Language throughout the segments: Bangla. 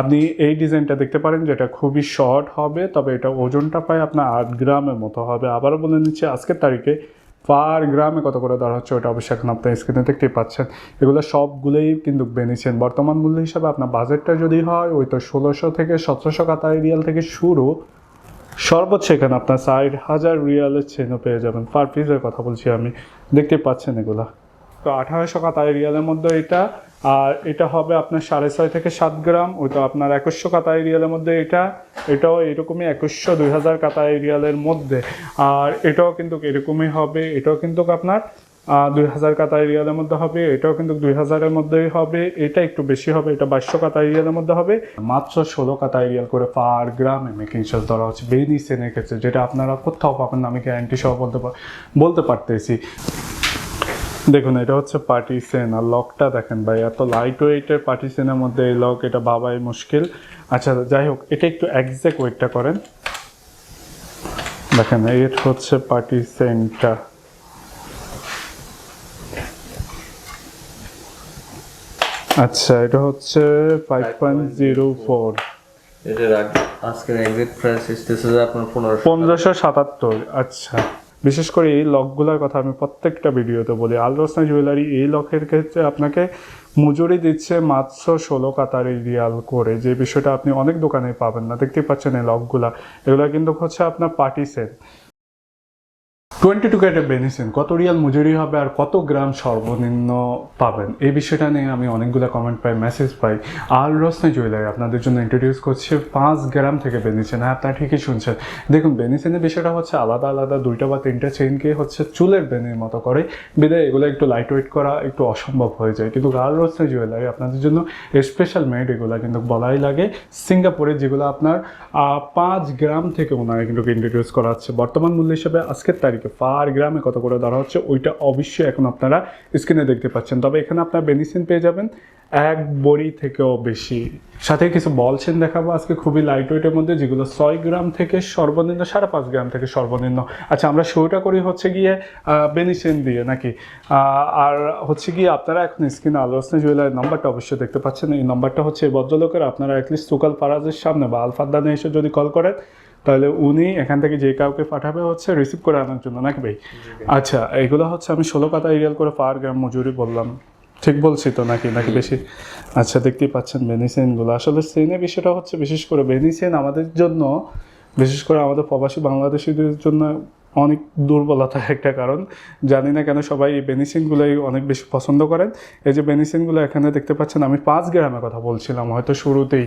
আপনি এই ডিজাইনটা দেখতে পারেন যেটা খুবই শর্ট হবে, তবে এটা ওজনটা প্রায় আপনার আট গ্রামের মতো হবে। আবারও বলে নিচ্ছি, আজকের তারিখে পার গ্রামে কত করে দেওয়া হচ্ছে ওটা অবশ্যই এখন আপনার স্ক্রিনে দেখতেই পাচ্ছেন। এগুলো সবগুলোই কিন্তু বেনিয়েছেন বর্তমান মূল্য হিসাবে আপনার বাজেটটা যদি হয়, ওই তো ষোলোশো থেকে সতেরোশো কাতার রিয়াল থেকে শুরু। সর্বোচ্চ এখানে আপনার ষাট হাজার রিয়ালের চেনও পেয়ে যাবেন। পার পিসের কথা বলছি আমি। দেখতে পাচ্ছেন এগুলা। তো আঠারোশো কাতার রিয়ালের মধ্যে এটা আর এটা হবে আপনার সাড়ে ছয় থেকে সাত গ্রাম ওই তো আপনার একুশশো কাতা এরিয়ালের মধ্যে এটা, এটাও এরকমই একুশশো দুই হাজার কাতা এরিয়ালের মধ্যে। আর এটাও কিন্তু এরকমই হবে, এটাও কিন্তু আপনার দুই হাজার কাতা এরিয়ালের মধ্যে হবে, এটাও কিন্তু দুই হাজারের মধ্যেই হবে, এটা একটু বেশি হবে, এটা বাইশশো কাতা এরিয়ালের মধ্যে হবে। মাত্র ষোলো কাতা এরিয়াল করে পার গ্রামে মেকিং চার্জ ধরা হচ্ছে। বেনিসেনের ক্ষেত্রে যেটা আপনারা কোথাও পাবেন আমি গ্যারান্টি সহ বলতে বলতে পারতেছি। দেখুন এটা হচ্ছে পার্টিসেন আর লকটা দেখেন ভাই এত লাইট ওয়েটের পার্টিসেনের মধ্যে এই লক এটা ভাবাই মুশকিল। আচ্ছা যাই হোক এটা একটু একজ্যাক্ট ওয়েটটা করেন। দেখেন এই হচ্ছে পার্টিসেনটা আচ্ছা এটা হচ্ছে ফাইভ পয়েন্ট জিরো ফোর এটার আজকের প্রাইস আপনার পনেরোশো পনেরোশো সাতাত্তর আচ্ছা। বিশেষ করে এই লকগুলোর কথা আমি প্রত্যেকটা ভিডিওতে বলি। আল রসনা জুয়েলারি এই লকের ক্ষেত্রে আপনাকে মজুরি দিচ্ছে মাত্র ষোলো কাতারি রিয়াল করে। যে বিষয়টা আপনি অনেক দোকানে পাবেন না। দেখতেই পাচ্ছেন এই লকগুলা। এগুলো কিন্তু হচ্ছে আপনার পার্টি সেট। টোয়েন্টি টু ক্যারেটের বেনিসেন, কত রিয়াল মজুরি হবে আর কত গ্রাম সর্বনিম্ন পাবেন? এই বিষয়টা নিয়ে আমি অনেকগুলো কমেন্ট পাই মেসেজ পাই। আর রসনা জুয়েলারি আপনাদের জন্য ইন্ট্রোডিউস করছে পাঁচ গ্রাম থেকে বেনিসেন। হ্যাঁ আপনারা ঠিকই শুনছেন। দেখুন, বেনিসেনের বিষয়টা হচ্ছে আলাদা আলাদা, দুইটা বা তিনটা চেইনকে হচ্ছে চুলের বেনের মতো করে। বিদায়, এগুলো একটু লাইট ওয়েট করা একটু অসম্ভব হয়ে যায়। কিন্তু গার্ল রসনা জুয়েলারি আপনাদের জন্য স্পেশাল মেড এগুলো কিন্তু বলাই লাগে। সিঙ্গাপুরে যেগুলো আপনার পাঁচ গ্রাম থেকে ওনারা কিন্তু ইন্ট্রোডিউস করা হচ্ছে বর্তমান মূল্য হিসেবে আজকের তারিখে পার গ্রামে কত করে ধরা হচ্ছে, ওইটা অবশ্যই এখন আপনারা স্ক্রিনে দেখতে পাচ্ছেন। তবে এখানে আপনার বেনিসিন পেয়ে যাবেন, এক বড়ি থেকেও বেশি। সাথে কিছু বলছেন দেখাবো, আজকে খুবই লাইট ওয়েটের মধ্যে, যেগুলো ছয় গ্রাম থেকে সর্বনিম্ন, সাড়ে পাঁচ গ্রাম থেকে সর্বনিম্ন। আচ্ছা আমরা শুরুটা করি হচ্ছে গিয়ে বেনিসিন দিয়ে নাকি? আর হচ্ছে গিয়ে আপনারা এখন স্ক্রিনে আলোচনা জুয়েলারি নাম্বারটা অবশ্যই দেখতে পাচ্ছেন। এই নাম্বারটা হচ্ছে ভদ্রলোকের, আপনারা অ্যাটলিস্ট সুকাল ফারাজের সামনে বা আলফাদানে এসে যদি কল করেন তাহলে উনি এখান থেকে যে কাউকে পাঠাবে হচ্ছে রিসিভ করে আনার জন্য নাকি ভাই? আচ্ছা এগুলো হচ্ছে আমি ষোলো পাতা এরিয়াল করে পার গ্রাম মজুরি বললাম। ঠিক বলছি তো নাকি? নাকি বেশি? আচ্ছা দেখতেই পাচ্ছেন বেনিসেনগুলো। আসলে সেনে বিষয়টা হচ্ছে বিশেষ করে বেনিসেন আমাদের জন্য বিশেষ করে আমাদের প্রবাসী বাংলাদেশিদের জন্য অনেক দুর্বলতা একটা কারণ। জানি না কেন সবাই এই বেনিসিনগুলোই অনেক বেশি পছন্দ করেন। এই যে বেনিসিনগুলো এখানে দেখতে পাচ্ছেন, আমি পাঁচ গ্রামের কথা বলছিলাম হয়তো শুরুতেই।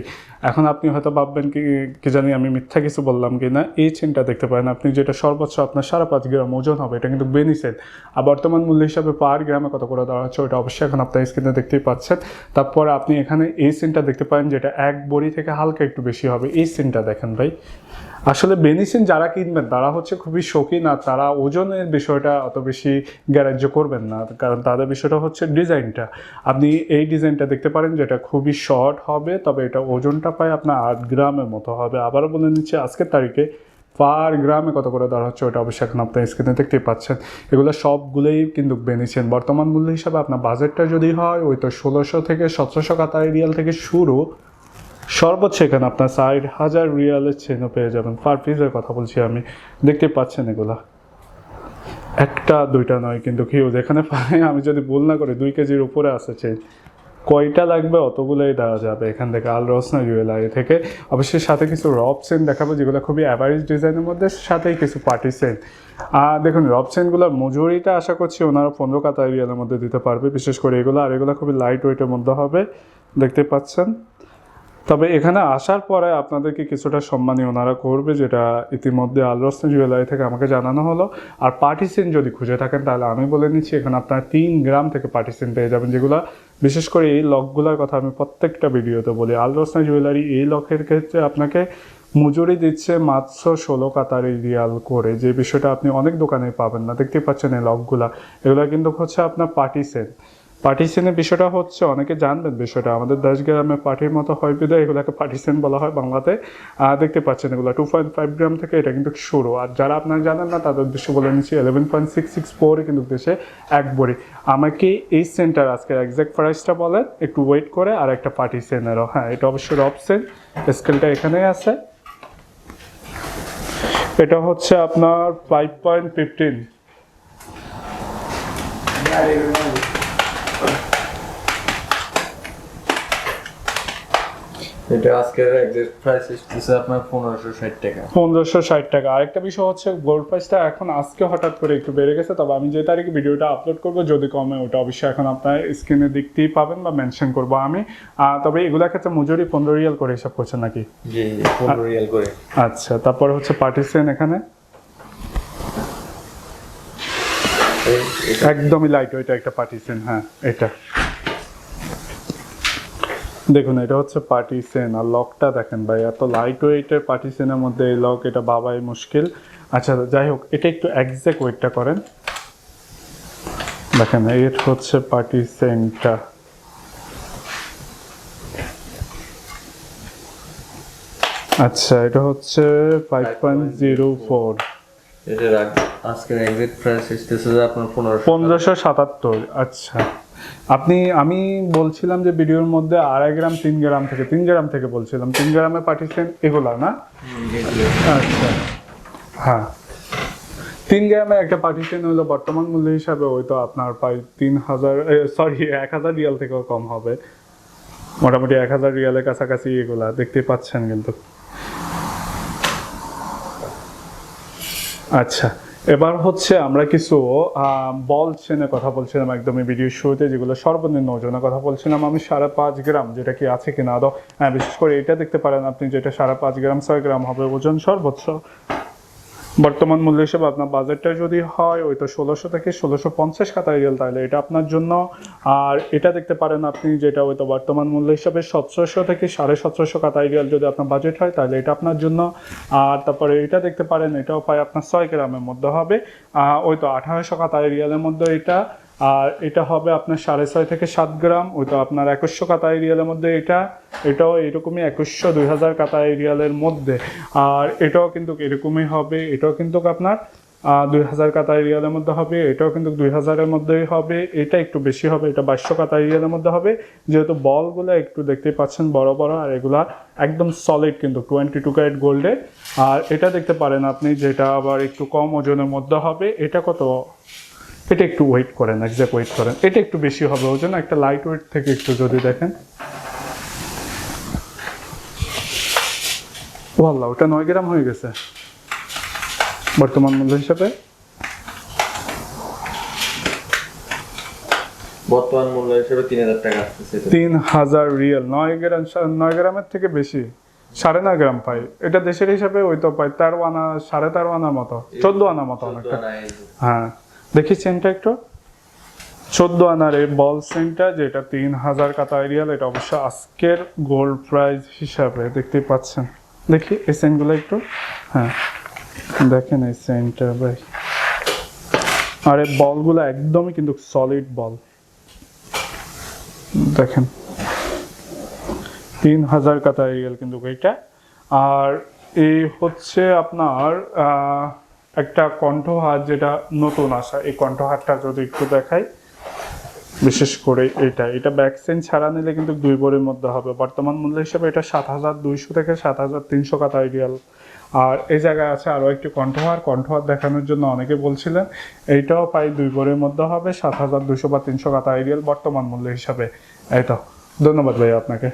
এখন আপনি হয়তো ভাববেন কি কি জানি আমি মিথ্যা কিছু বললাম কি না এই চেনটা দেখতে পারেন, আপনি যেটা সর্বোচ্চ আপনার সাড়ে পাঁচ গ্রাম ওজন হবে, এটা কিন্তু বেনিসেন। আর বর্তমান মূল্য হিসাবে পার গ্রামে কত করে দেওয়া হচ্ছে, ওটা অবশ্যই এখন আপনার স্ক্রিনে দেখতেই পাচ্ছেন। তারপর আপনি এখানে এই সিনটা দেখতে পারেন, যেটা এক বড়ি থেকে হালকা একটু বেশি হবে। এই সিনটা দেখেন ভাই। আসলে বেনিসিন যারা কিনবেন, তারা হচ্ছে খুবই শৌখিন আর তারা ওজনের বিষয়টা অত বেশি গ্যারাজ্য করবেন না। কারণ তাদের বিষয়টা হচ্ছে ডিজাইনটা। আপনি এই ডিজাইনটা দেখতে পারেন যেটা খুবই শর্ট হবে, তবে এটা ওজনটা প্রায় আপনার আট গ্রামের মতো হবে। আবারও বলে নিচ্ছি, আজকের তারিখে পার গ্রামে কত করে ধরা হচ্ছে ওটা অবশ্যই এখন আপনার স্ক্রিনে দেখতেই পাচ্ছেন। এগুলো সবগুলোই কিন্তু বেনিয়েছেন বর্তমান মূল্য হিসাবে আপনার বাজেটটা যদি হয়, ওই তো ষোলোশো থেকে সতেরোশো কাতার রিয়াল থেকে শুরু সর্বোচ্চ এখানে আপনার ষাট হাজার রিয়ালের চেনও পেয়ে যাবেন। পার পিসের কথা বলছি আমি। দেখতে পাচ্ছেন এগুলা? একটা, দুইটা নয় কিন্তু হিউজ এখানে আমি যদি ভুল না করি, দুই কেজির উপরে আছে চেন কয়টা লাগবে অতগুলোই দেওয়া যাবে। এখান থেকে আল রসনা জুয়েলারি থেকে। অবশ্যই সাথে কিছু রব চেন দেখাবো, যেগুলো খুবই অ্যাভারেজ ডিজাইনের মধ্যে, সাথেই কিছু পার্টি চেন আর দেখুন রব চেনগুলোর মজুরিটা আশা করছি ওনারা পনেরো কাতা রিয়ালের মধ্যে দিতে পারবে, বিশেষ করে এগুলো। আর এগুলো খুবই লাইট ওয়েটের মধ্যে হবে। দেখতে পাচ্ছেন? তবে এখানে আসার পরে আপনাদেরকে কিছুটা সম্মানী ওনারা করবে, যেটা ইতিমধ্যে আলরসন জুয়েলারি থেকে আমাকে জানানো হলো। আর পার্টিসেন যদি খুঁজে থাকেন, তাহলে আমি বলে নিচ্ছি, এখানে আপনারা তিন গ্রাম থেকে পার্টিসেন পেয়ে যাবেন, যেগুলো বিশেষ করে এই লকগুলোর কথা আমি প্রত্যেকটা ভিডিওতে বলি। আলরসনা জুয়েলারি এই লকের ক্ষেত্রে আপনাকে মজুরি দিচ্ছে মাত্র ষোলো কাতারি রিয়াল করে, যে বিষয়টা আপনি অনেক দোকানে পাবেন না। দেখতে পাচ্ছেন এই লকগুলা। এগুলো কিন্তু হচ্ছে আপনার পার্টিসেন পার্টিশনের বিষয়টা হচ্ছে, অনেকে জানবেন বিষয়টা। আমাদের দশ গ্রামে পার্টির মতো হয় বিধায় এগুলোকে পার্টিশন বলা হয় বাংলাতে। দেখতে পাচ্ছেন এগুলো টু পয়েন্ট ফাইভ গ্রাম থেকে এটা কিন্তু শুরু। আর যারা আপনারা জানেন না, তাদের উদ্দেশ্য বলে নিচ্ছি ইলেভেন পয়েন্ট সিক্স সিক্স ফোরে কিন্তু দেশে এক বড়ি। আমাকে এই সেন্টার আজকের এক্সাক্ট প্রাইসটা বলেন, একটু ওয়েট করে আর একটা পার্টিশনেরও হ্যাঁ এটা অবশ্যই সেন্ট স্কেলটা এখানেই আছে। এটা হচ্ছে আপনার ফাইভ পয়েন্ট ফিফটিন এটা আজকের এক্সাক্ট প্রাইস আসতেছে আপনার পনেরোশো ষাট টাকা। পনেরোশো ষাট টাকা। আরেকটা বিষয় হচ্ছে গোল্ড প্রাইসটা এখন আজকে হঠাৎ করে একটু বেড়ে গেছে। তবে আমি যে তারিখে ভিডিওটা আপলোড করব যদি কমে ওটা অবশ্যই এখন আপনার স্ক্রিনে দেখতেই পাবেন বা মেনশন করব আমি। তবে এগুলোর ক্ষেত্রে মজুরি পনেরো রিয়াল করে হিসাব করছেন নাকি? জি জি পনেরো রিয়াল করে। আচ্ছা তারপর হচ্ছে পার্টিসেন এখানে এই- এটা একদমই লাইট ওইটা একটা পার্টিসেন হ্যাঁ এটা। দেখুন এটা হচ্ছে পার্টিসেন আর লকটা দেখেন ভাই এত লাইট ওয়েটের পার্টিসেনের মধ্যে এই লক এটা বাবাই মুশকিল। আচ্ছা যাই হোক এটা একটু একজ্যাক্ট ওয়েটটা করেন। দেখেন এর হচ্ছে পার্টিসেনটা আচ্ছা এটা হচ্ছে ফাইভ পয়েন্ট জিরো ফোর এটা রাখ আজকের এক্সাক্ট প্রাইস আসতেছে আপনার পনেরোশো পনেরোশো সাতাত্তর আচ্ছা। আপনি আমি বলছিলাম যে ভিডিওর মধ্যে আড়াই গ্রাম তিন গ্রাম থেকে তিন গ্রাম থেকে বলছিলাম। তিন গ্রামে পাঠিয়েছেন এগুলা না? আচ্ছা। হ্যাঁ। তিন গ্রামে একটা পার্টিশন হলো বর্তমান মূল্য হিসাবে ওই তো আপনার প্রায় তিন হাজার সরি এক হাজার রিয়াল থেকেও কম হবে। মোটামুটি এক হাজার রিয়ালের কাছাকাছি এগুলা দেখতেই পাচ্ছেন কিন্তু। আচ্ছা। এবার হচ্ছে আমরা কিছু বল চেনে কথা বলছিলাম একদমই ভিডিও শুরুতে, যেগুলো সর্বনিম্ন ওজনের কথা বলছিলাম আমি, সাড়ে পাঁচ গ্রাম, যেটা কি আছে কিনা, আদৌ? হ্যাঁ বিশেষ করে এটা দেখতে পারেন আপনি, যেটা সাড়ে পাঁচ গ্রাম, ছয় গ্রাম হবে ওজন সর্বোচ্চ। বর্তমান মূল্য হিসেবে আপনার বাজেটটা যদি হয়, ওই তো ষোলোশো থেকে ষোলোশো পঞ্চাশ কাতার রিয়াল তাহলে। এটা আপনার জন্য, আর এটা দেখতে পারেন আপনি যেটা ওই তো বর্তমান মূল্য হিসাবে সতেরোশো থেকে সাড়ে সতেরোশো কাতার রিয়াল যদি আপনার বাজেট হয়, তাহলে এটা আপনার জন্য। আর তারপরে এটা দেখতে পারেন, এটাও প্রায় আপনার ছয় গ্রামের মধ্যে হবে। ওই তো আঠারোশো কাতার রিয়ালের মধ্যে এটা। আর এটা হবে আপনার সাড়ে ছয় থেকে সাত গ্রাম ওই তো আপনার একুশশো কাতা এরিয়ালের মধ্যে এটা, এটাও এরকমই একুশশো, দুই হাজার কাতা এরিয়ালের মধ্যে। আর এটাও কিন্তু এরকমই হবে, এটাও কিন্তু আপনার দুই হাজার কাতা রিয়ালের মধ্যে হবে, এটাও কিন্তু দুই হাজারের মধ্যেই হবে, এটা একটু বেশি হবে, এটা বাইশশো কাতা রিয়ালের মধ্যে হবে। যেহেতু বলগুলো একটু দেখতেই পাচ্ছেন বড় বড়, আর এগুলা একদম সলিড কিন্তু টোয়েন্টি টু ক্যারেট গোল্ডে আর এটা দেখতে পারেন আপনি, যেটা আবার একটু কম ওজনের মধ্যে হবে, এটা কত? এটা একটু ওয়েট করেন একজ্যাক্ট ওয়েট করেন। এটা একটু বেশি হবে ওজন একটা লাইট ওয়েট থেকে একটু যদি দেখেন। ও আল্লাহ ওটা নয় গ্রাম হয়ে গেছে। বর্তমান মূল্য হিসাবে? বর্তমান মূল্য হিসেবে তিন হাজার টাকা তিন হাজার রিয়েল নয় গ্রাম নয় গ্রামের থেকে বেশি। সাড়ে নয় গ্রাম পাই। এটা দেশের হিসাবে ওই তো পাই তেরো আনা সাড়ে তেরো আনার মতো চোদ্দ আনার মতো অনেকটা। হ্যাঁ। দেখি চেনটা একটু। চোদ্দ আনার এই বল সেন্টটা যেটা তিন হাজার কাতা রিয়াল এটা অবশ্য আজকের গোল্ড প্রাইস হিসাবে দেখতেই পাচ্ছেন। দেখি এই সেন্টগুলো একটু। হ্যাঁ দেখেন এই সেন্টটা ভাই। আর এই বলগুলো একদমই কিন্তু সলিড বল দেখেন, তিন হাজার কাতা এরিয়াল কিন্তু এইটা আর এই হচ্ছে আপনার একটা কণ্ঠহার যেটা নতুন আসা, এই কণ্ঠহারটা যদি একটু দেখাই, বিশেষ করে এটা। এটা ভ্যাকসিন ছাড়া নিলে কিন্তু দুই বড়ির মধ্যে হবে। বর্তমান মূল্য হিসেবে এটা সাত হাজার দুইশো থেকে সাত হাজার তিনশো কাতা রিয়াল আর এই জায়গায় আছে আরও একটি কণ্ঠহার। কণ্ঠহার দেখানোর জন্য অনেকে বলছিলেন, এইটাও প্রায় দুই বড়ির মধ্যে হবে, সাত হাজার দুশো বা তিনশো কাতা রিয়াল বর্তমান মূল্য হিসাবে। তো, ধন্যবাদ ভাই আপনাকে।